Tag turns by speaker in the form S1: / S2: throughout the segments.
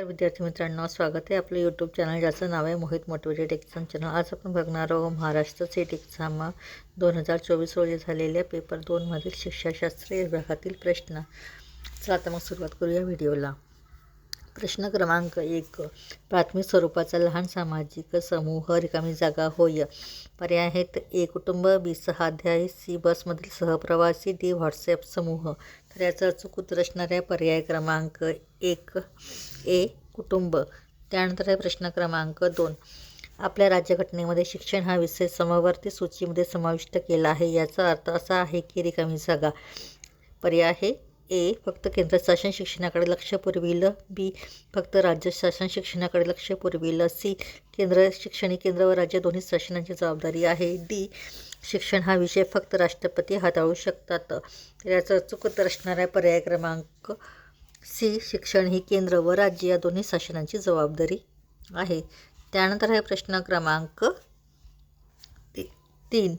S1: नमस्कार विद्यार्थी मित्रांनो स्वागत आहे आपलं यूट्यूब चॅनल ज्याचं नाव आहे मोहित मोटिवेटेड एक्झाम चॅनल आज आपण बघणार आहोत महाराष्ट्र सेट एक्झाम दोन हजार चोवीस रोजी झालेल्या पेपर दोनमधील शिक्षाशास्त्र विभागातील प्रश्न. चला आता मग सुरुवात करूया व्हिडिओला प्रश्न क्रमांक एक. प्राथमिक स्वरूपाचा लहान सामाजिक समूह रिकामी जागा होय. पर्याय आहेत. ए कुटुंब. बी सहाध्याय सी बसमधील सहप्रवासी. डी व्हॉट्सॲप समूह. तर याचा अचूक उत्तर असणाऱ्या पर्याय क्रमांक एक. ए कुटुंब. त्यानंतर आहे प्रश्न क्रमांक दोन. आपल्या राज्यघटनेमध्ये शिक्षण हा विषय समवर्ती सूचीमध्ये समाविष्ट केला आहे. याचा अर्थ असा आहे की रिकामी जागा. पर्याय आहे. ए फक्त केंद्र शासन शिक्षणाकडे लक्ष पुरविलं. बी फक्त राज्य शासन शिक्षणाकडे लक्ष पुरविलं. सी केंद्र शैक्षणिक केंद्र व राज्य दोन्ही शासनाची जबाबदारी आहे. डी शिक्षण हा विषय फक्त राष्ट्रपती हाताळू शकतात. याचा याचं अचूक असणाऱ्या असणारा पर्याय क्रमांक सी शिक्षण ही केंद्र व राज्य या दोन्ही शासनांची जबाबदारी आहे. त्यानंतर आहे प्रश्न क्रमांक ती तीन.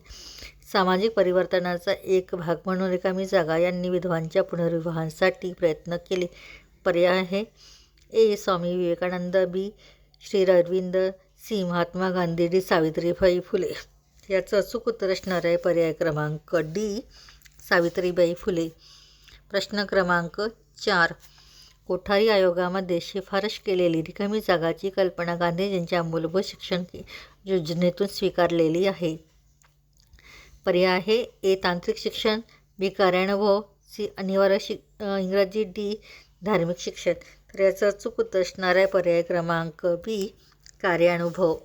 S1: सामाजिक परिवर्तनाचा एक भाग म्हणून रिकामी जागा यांनी विधवांच्या पुनर्विवाहांसाठी प्रयत्न केले. पर्याय आहे. A. Swami Vivekananda B. Shri Aurobindo C. Mahatma Gandhi D. Savitribai Phule. याचं अचूक उत्तर असणार आहे पर्याय क्रमांक डी. सावित्रीबाई फुले. प्रश्न क्रमांक चार. कोठारी आयोगामध्ये शिफारस केलेली रिकामी जागाची कल्पना गांधीजींच्या मूलभूत शिक्षण योजनेतून स्वीकारलेली आहे. पर्याय आहे. ए तांत्रिक शिक्षण बी कार्यानुभव सी अनिवार्य शि इंग्रजी डी धार्मिक शिक्षण. तर याचा अचूक उत्तर असणार आहे पर्याय क्रमांक बी कार्यानुभव.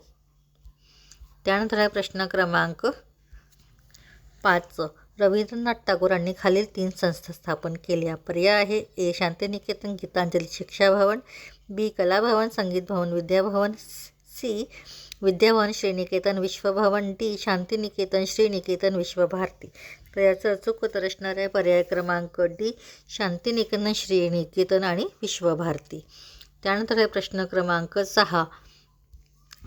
S1: त्यानंतर आहे प्रश्न क्रमांक पाच. रवींद्रनाथ टागोरांनी खालील तीन संस्था स्थापन केल्या. पर्याय आहे ए शांतिनिकेतन गीतांजली शिक्षा Bhavan B Kalabhavan Sangeet Bhavan Vidyabhavan C Vidyavan Sriniketan Vishwabhavan D Shantiniketan Sriniketan Visva Bharati. तर याचं अचूक उत्तर असणार आहे पर्याय क्रमांक डी शांतिनिकेतन श्रीनिकेतन आणि विश्वभारती. त्यानंतर आहे प्रश्न क्रमांक सहा.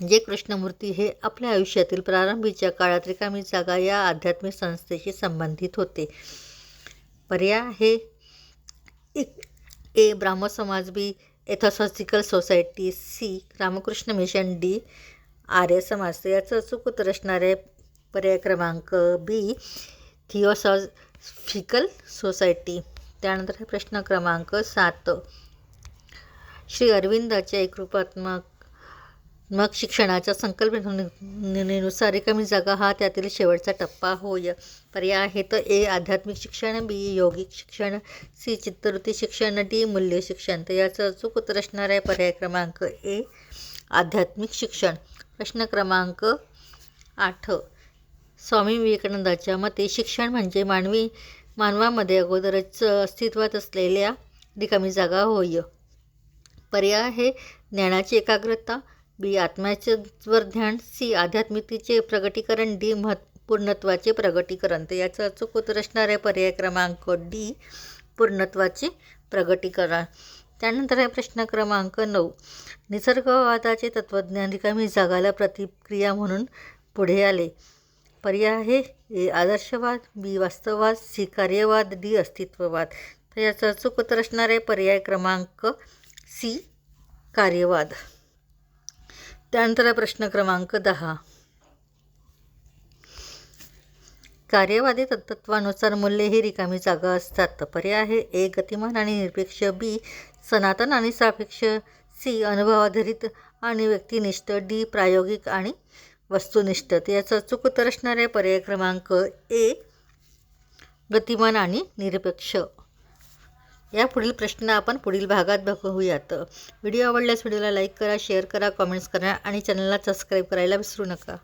S1: जे कृष्णमूर्ती हे आपल्या आयुष्यातील प्रारंभीच्या काळात रिकामी जागा या आध्यात्मिक संस्थेशी संबंधित होते. पर्याय हे एक A Brahmo Samaj B theosophical society C Ramakrishna mission D Arya Samaj. याचं अचूक उत्तर असणार आहे पर्याय क्रमांक बी थिओसॉफिकल सोसायटी त्यानंतर प्रश्न क्रमांक सात. श्री अरविंदाच्या एकरूपात्मक मग शिक्षणाच्या संकल्पनेनुसार रिकामी जागा हा त्यातील शेवटचा टप्पा. होय. पर्याय आहे तर ए आध्यात्मिक शिक्षण बी योगिक शिक्षण सी चित्तवृत्ती शिक्षण डी मूल्य शिक्षण. तर याचं अचूक उत्तर असणार आहे पर्याय क्रमांक ए आध्यात्मिक शिक्षण. प्रश्न क्रमांक आठ स्वामी विवेकानंदाच्या मते शिक्षण म्हणजे मानवी मानवामध्ये अगोदरच अस्तित्वात असलेल्या रिकामी जागा. होय. पर्याय आहे ज्ञानाची एकाग्रता बी आत्म्याच्यावर ध्यान सी आध्यात्मिकतेचे प्रगटीकरण डी महत् पूर्णत्वाचे प्रगटीकरण. तर याचं अचूक उत्तर असणार आहे पर्याय क्रमांक डी पूर्णत्वाचे प्रगटीकरण. त्यानंतर आहे प्रश्न क्रमांक नऊ. निसर्गवादाचे तत्त्वज्ञान रिकामी जागाला प्रतिक्रिया म्हणून पुढे आले. पर्याय आहे ए आदर्शवाद बी वास्तववाद सी कार्यवाद डी अस्तित्ववाद. तर याचं अचूक उत्तर असणार आहे पर्याय क्रमांक सी कार्यवाद. त्यानंतर प्रश्न क्रमांक दहा. कार्यवादी तत्त्वानुसार मूल्ये ही रिकामी जागा असतात. पर्याय आहे ए गतिमान आणि निरपेक्ष बी सनातन आणि सापेक्ष सी अनुभवाधारित आणि व्यक्तिनिष्ठ डी प्रायोगिक आणि वस्तुनिष्ठ. तर याचं अचूक उत्तर असणारे पर्याय क्रमांक ए गतिमान आणि निरपेक्ष. या पुढील प्रश्न आपण पुढील भागात बघूयात. व्हिडिओ आवडल्यास व्हिडिओला लाईक करा शेअर करा कमेंट्स करा आणि चॅनलला सबस्क्राईब करायला विसरू नका.